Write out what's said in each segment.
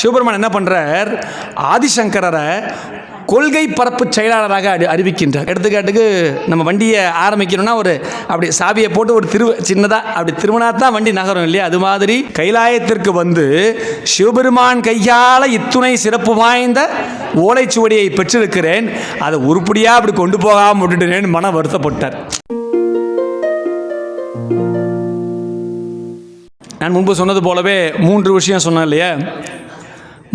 சிவபெருமான் என்ன பண்ணுறார் ஆதிசங்கரரை கொள்கை பரப்பு செயலாளராக அறி அறிவிக்கின்றார். எடுத்துக்காட்டுக்கு நம்ம வண்டியை ஆரம்பிக்கணும்னா ஒரு அப்படி சாவியை போட்டு ஒரு திரு சின்னதாக அப்படி திருமணா தான் வண்டி நகரும் இல்லையா? அது மாதிரி கைலாயத்திற்கு வந்து சிவபெருமான் கையால் இத்துணை சிறப்பு வாய்ந்த ஓலைச்சுவடியை பெற்றிருக்கிறேன். அதை உருப்படியாக அப்படி கொண்டு போகாமல் விட்டுட்டேன்னு மன வருத்தப்பட்டார். நான் முன்பு சொன்னது போலவே மூன்று விஷயம் சொன்னேன் இல்லையா?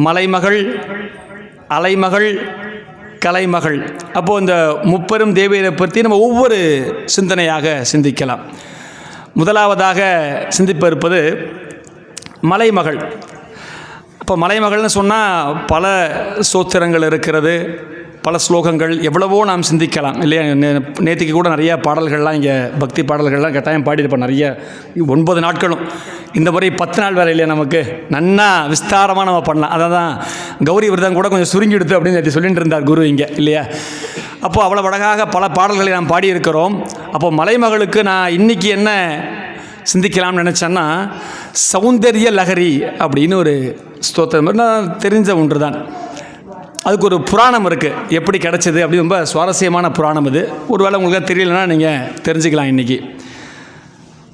மலைமகள் அலைமகள் கலைமகள். அப்போது இந்த முப்பெரும் தேவியரை பற்றி நம்ம ஒவ்வொரு சிந்தனையாக சிந்திக்கலாம். முதலாவதாக சிந்திப்ப இருப்பது மலைமகள். இப்போ மலைமகள்னு சொன்னால் பல சோத்திரங்கள் இருக்கிறது. பல ஸ்லோகங்கள் எவ்வளவோ நாம் சிந்திக்கலாம். இல்லையா? நே- கூட நிறைய பாடல்கள்லாம் இங்கே பக்தி பாடல்கள்லாம் கட்டாயம் பாடியிருப்போம். நிறைய ஒன்பது நாட்களும். இந்த முறை பத்து நாள் வேலை இல்லையா நமக்கு நன்னா விஸ்தாரமாக நம்ம பண்ணலாம். அதை தான் கௌரி விரதம் கூட கொஞ்சம் சுருங்கிடுது அப்படின்னு சொல்லிட்டு இருந்தார் குரு இங்கே இல்லையா? அப்போது அவ்வளோ அழகாக பல பாடல்களை நாம் பாடியிருக்கிறோம். அப்போ மலைமகளுக்கு நான் இன்னைக்கு என்ன சிந்திக்கலாம்னு நினச்சேன்னா சௌந்தரிய லகரி அப்படின்னு ஒரு ஸ்தோத்திரம். நான் தெரிஞ்ச ஒன்று தான் அதுக்கு ஒரு புராணம் இருக்குது எப்படி கிடச்சிது அப்படி ரொம்ப சுவாரஸ்யமான புராணம் இது. ஒருவேளை உங்களுக்கு தெரியலனா நீங்கள் தெரிஞ்சுக்கலாம் இன்றைக்கி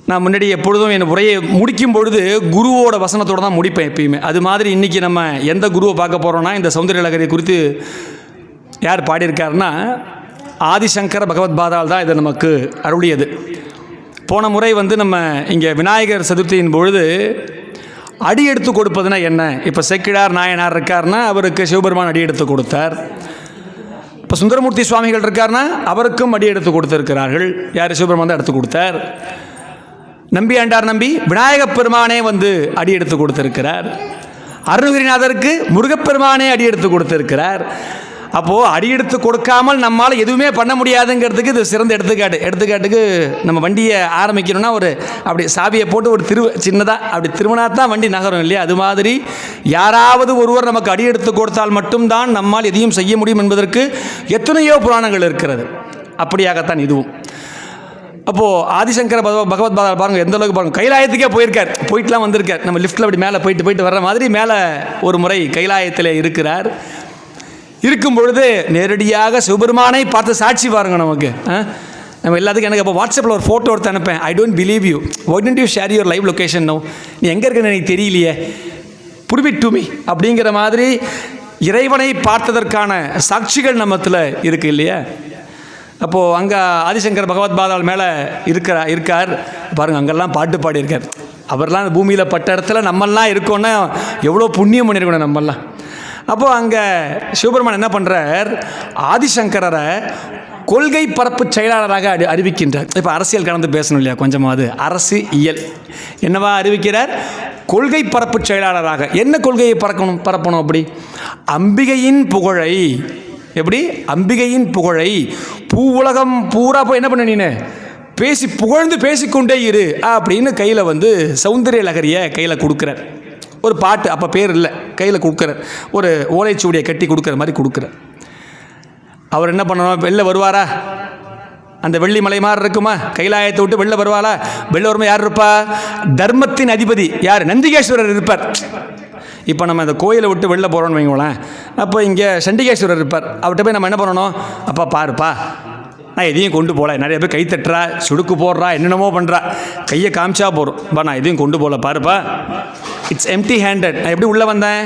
நான் முன்னாடி எப்பொழுதும் என் உரையை முடிக்கும் பொழுது குருவோட வசனத்தோடு தான் முடிப்பேன் எப்பயுமே. அது மாதிரி இன்றைக்கி நம்ம எந்த குருவை பார்க்க போகிறோன்னா இந்த சௌந்தரிய லகரி குறித்து யார் பாடியிருக்காருன்னா ஆதிசங்கர பகவத் பாதால் தான் இதை நமக்கு அருளியது. போன முறை வந்து நம்ம இங்கே விநாயகர் சதுர்த்தியின் பொழுது அடி எடுத்து கொடுப்பதுனா என்ன? இப்போ செக்கிழார் நாயனார் இருக்காருன்னா அவருக்கு சிவபெருமான் அடி எடுத்து கொடுத்தார். இப்போ சுந்தரமூர்த்தி சுவாமிகள் இருக்காருன்னா அவருக்கும் அடி எடுத்து கொடுத்துருக்கிறார்கள். யார்? சிவபெருமான் தான் எடுத்து கொடுத்தார். நம்பி ஆண்டார் நம்பி விநாயகப் பெருமானே வந்து அடி எடுத்து கொடுத்திருக்கிறார். அருணகிரிநாதருக்கு முருகப்பெருமானே அடி எடுத்து கொடுத்திருக்கிறார். அப்போது அடி எடுத்து கொடுக்காமல் நம்மால் எதுவுமே பண்ண முடியாதுங்கிறதுக்கு இது சிறந்த எடுத்துக்காட்டு. எடுத்துக்காட்டுக்கு நம்ம வண்டியை ஆரம்பிக்கணும்னா ஒரு அப்படி சாவியை போட்டு ஒரு திரு சின்னதாக அப்படி திருமணா தான் வண்டி நகரும் இல்லையா? அது மாதிரி யாராவது ஒருவர் நமக்கு அடி எடுத்து கொடுத்தால் மட்டும்தான் நம்மால் எதையும் செய்ய முடியும் என்பதற்கு எத்தனையோ புராணங்கள் இருக்கிறது. அப்படியாகத்தான் இதுவும். அப்போது ஆதிசங்கர பகவ பகவத் பாதா பாருங்க எந்த அளவுக்கு பாருங்க. கைலாயத்துக்கே போயிருக்கார். போயிட்டுலாம் வந்திருக்கார். நம்ம லிஃப்ட்டில் அப்படி மேலே போயிட்டு போயிட்டு வர்ற மாதிரி மேலே ஒரு முறை கைலாயத்தில் இருக்கிறார். இருக்கும் பொழுது நேரடியாக சிவபெருமானை பார்த்து சாட்சி பாருங்க நமக்கு. ஆ? நம்ம எல்லாத்துக்கும் எனக்கு அப்போ வாட்ஸ்அப்பில் ஒரு ஃபோட்டோ எடுத்து அனுப்பேன் I don't believe you why don't you share your live location no நீ எங்கே இருக்குன்னு எனக்கு தெரியலையே. புருவிட் டு மீ அப்படிங்கிற மாதிரி இறைவனை பார்த்ததற்கான சாட்சிகள் நம்மத்தில் இருக்கு இல்லையா? அப்போது அங்கே ஆதிசங்கர் பகவத் பாதால் மேலே இருக்கிற இருக்கார். பாருங்கள் அங்கெல்லாம் பாட்டு பாடியிருக்கார். அவர்லாம் பூமியில் பட்ட இடத்துல நம்மெல்லாம் இருக்கோன்னா எவ்வளோ புண்ணியம் பண்ணியிருக்கணும் நம்மெல்லாம். அப்போது அங்கே சிவபெருமான் என்ன பண்ணுறார் ஆதிசங்கரரை கொள்கை பரப்பு செயலாளராக அறி அறிவிக்கின்றார். இப்போ அரசியல் கலந்து பேசணும் இல்லையா? கொஞ்சமாவது. அரசு இயல். என்னவா அறிவிக்கிறார்? கொள்கை பரப்பு செயலாளராக. என்ன கொள்கையை பறக்கணும் பரப்பணும் அப்படி? அம்பிகையின் புகழை. எப்படி? அம்பிகையின் புகழை. பூ உலகம் பூரா போய் என்ன பண்ண நீனு? பேசி புகழ்ந்து பேசிக்கொண்டே இரு. அப்படின்னு கையில் வந்து சௌந்தரிய லகரியை கையில் கொடுக்குறார். ஒரு பாட்டு அப்போ பேர் இல்லை. கையில் கொடுக்குறார் ஒரு ஓலைச்சுவடியை கட்டி கொடுக்குற மாதிரி கொடுக்குறார் அவர் என்ன பண்ணணும்? வெளில வருவாரா? அந்த வெள்ளி மலை மாதிரி இருக்குமா? கைலாயத்தை விட்டு வெளில வருவாளா? வெளில வருமா யார் இருப்பா? தர்மத்தின் அதிபதி. யார்? நந்திகேஸ்வரர் இருப்பார். இப்போ நம்ம இந்த கோயிலை விட்டு வெளில போகிறோம்னு வைங்களேன். அப்போ இங்கே சண்டிகேஸ்வரர் இருப்பார். அவர்கிட்ட போய் நம்ம என்ன பண்ணணும்? அப்பா பாருப்பா நான் எதையும் கொண்டு போகல. நிறைய பேர் கை தட்டுறா சுடுக்கு போடுறா என்னென்னமோ பண்ணுறா கையை காமிச்சா போகிறோம் பா நான் எதையும் கொண்டு போகல. பாருப்பா. இட்ஸ் எம்டி ஹேண்டட் நான் எப்படி உள்ளே வந்தேன்?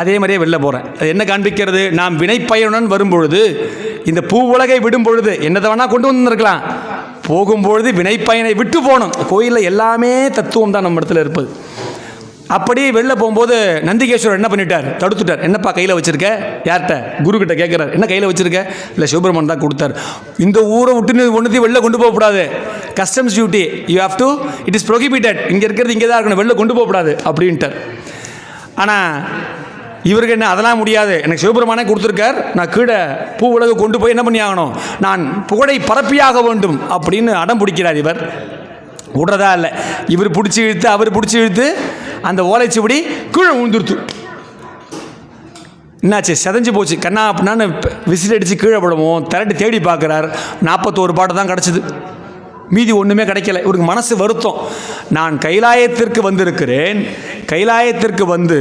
அதே மாதிரியே வெளில போகிறேன் அது என்ன காண்பிக்கிறது? நாம் வினைப்பயனுடன் வரும்பொழுது இந்த பூ உலகை விடும் பொழுது என்னதை வேணால் கொண்டு வந்திருக்கலாம். போகும்பொழுது வினைப்பயனை விட்டு போகணும். கோயிலில் எல்லாமே தத்துவம் தான் நம்ம இடத்துல இருப்பது. அப்படி வெளில போகும்போது நந்திகேஸ்வரர் என்ன பண்ணிட்டார்? தடுத்துட்டார். என்னப்பா கையில் வச்சிருக்க? யார்கிட்ட? குரு கிட்ட கேட்குறாரு என்ன கையில் வச்சிருக்க? இல்லை சிவபெருமன் தான் கொடுத்தார். இந்த ஊரை விட்டு நீ ஒன்றுத்தையும் வெளில கொண்டு போகக்கூடாது customs duty you have to it is prohibited இங்கே இருக்கிறது இங்கே தான் இருக்கணும். வெளில கொண்டு போகக்கூடாது அப்படின்ட்டார். ஆனால் இவருக்கு என்ன? அதெல்லாம் முடியாது. எனக்கு சிவபெருமானே கொடுத்துருக்கார். நான் கீழே பூ உலக கொண்டு போய் என்ன பண்ணி ஆகணும்? நான் புகழை பரப்பியாக வேண்டும் அப்படின்னு அடம் பிடிக்கிறார் இவர். விடுறதா இல்லை. இவர் பிடிச்சி இழுத்து அவர் பிடிச்சி இழுத்து அந்த ஓலைச்சுவடி கீழே விழுந்துருத்து என்னாச்சு? செதஞ்சு போச்சு. கண்ணா அப்படின்னான்னு விசில் அடித்து கீழே விடவும் திரட்டி தேடி பார்க்குறார். நாற்பத்தோரு பாட்டு தான் கிடச்சிது. மீதி ஒன்றுமே கிடைக்கல. இவருக்கு மனசு வருத்தம். நான் கைலாயத்திற்கு வந்திருக்கிறேன். கைலாயத்திற்கு வந்து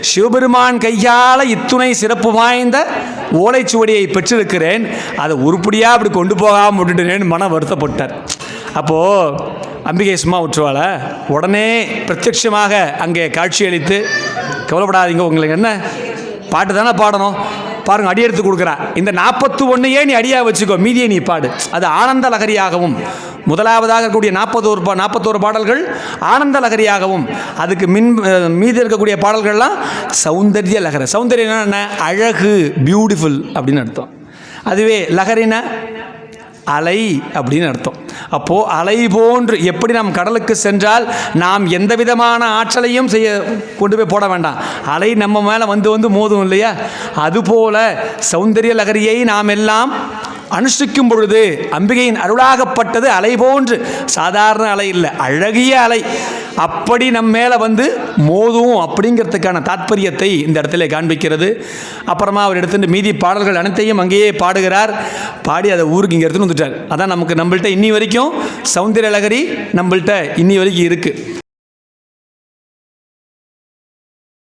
சிவபெருமான் கையால் இத்துணை சிறப்பு வாய்ந்த ஓலைச்சுவடியை பெற்றிருக்கிறேன். அதை உருப்படியாக அப்படி கொண்டு போகாமல் விட்டுட்டேன்னு மனம் வருத்தப்பட்டார். அப்போது அம்பிகை சும்மா விட்டுருவாள? உடனே பிரத்யட்சமாக அங்கே காட்சியளித்து கவலைப்படாதீங்க உங்களுக்கு என்ன? பாட்டு தானே பாடணும்? பாருங்க அடி எடுத்து கொடுக்குறா. இந்த நாற்பத்து ஒன்றையே நீ அடியாக வச்சுக்கோ மீதியை நீ பாடு. அது ஆனந்த லகரியாகவும் முதலாவதாக இருக்கக்கூடிய நாற்பத்தோரு பா நாற்பத்தோரு பாடல்கள் ஆனந்த லகரியாகவும் அதுக்கு மின் மீதி இருக்கக்கூடிய பாடல்கள்லாம் சௌந்தரிய லகர. சௌந்தர்யம் என்ன? அழகு பியூட்டிஃபுல் அப்படின்னு அர்த்தம். அதுவே லகரினா அலை அப்படின்னு அர்த்தம். அப்போது அலை போன்று எப்படி நாம் கடலுக்கு சென்றால் நாம் எந்த விதமான ஆற்றலையும் செய்ய கொண்டு போய் போட வேண்டாம். அலை நம்ம மேலே வந்து வந்து மோதும் இல்லையா? அதுபோல சௌந்தரிய லகரியை நாம் எல்லாம் அனுஷ்டிக்கும் பொழுது அம்பிகையின் அருளாகப்பட்டது அலை போன்று. சாதாரண அலை இல்லை அழகிய அலை. அப்படி நம்ம மேலே வந்து மோதும் அப்படிங்கிறதுக்கான தாத்பரியத்தை இந்த இடத்துல காண்பிக்கிறது. அப்புறமா அவர் எடுத்துட்டு மீதி பாடல்கள் அனைத்தையும் அங்கேயே பாடுகிறார். பாடி அதை ஊருக்கு இங்கே எடுத்துன்னு வந்துட்டார். அதான் நமக்கு நம்மள்ட்ட இன்னி வரைக்கும் சௌந்தரிய அழகரி நம்மள்ட்ட இன்னி வரைக்கும் இருக்குது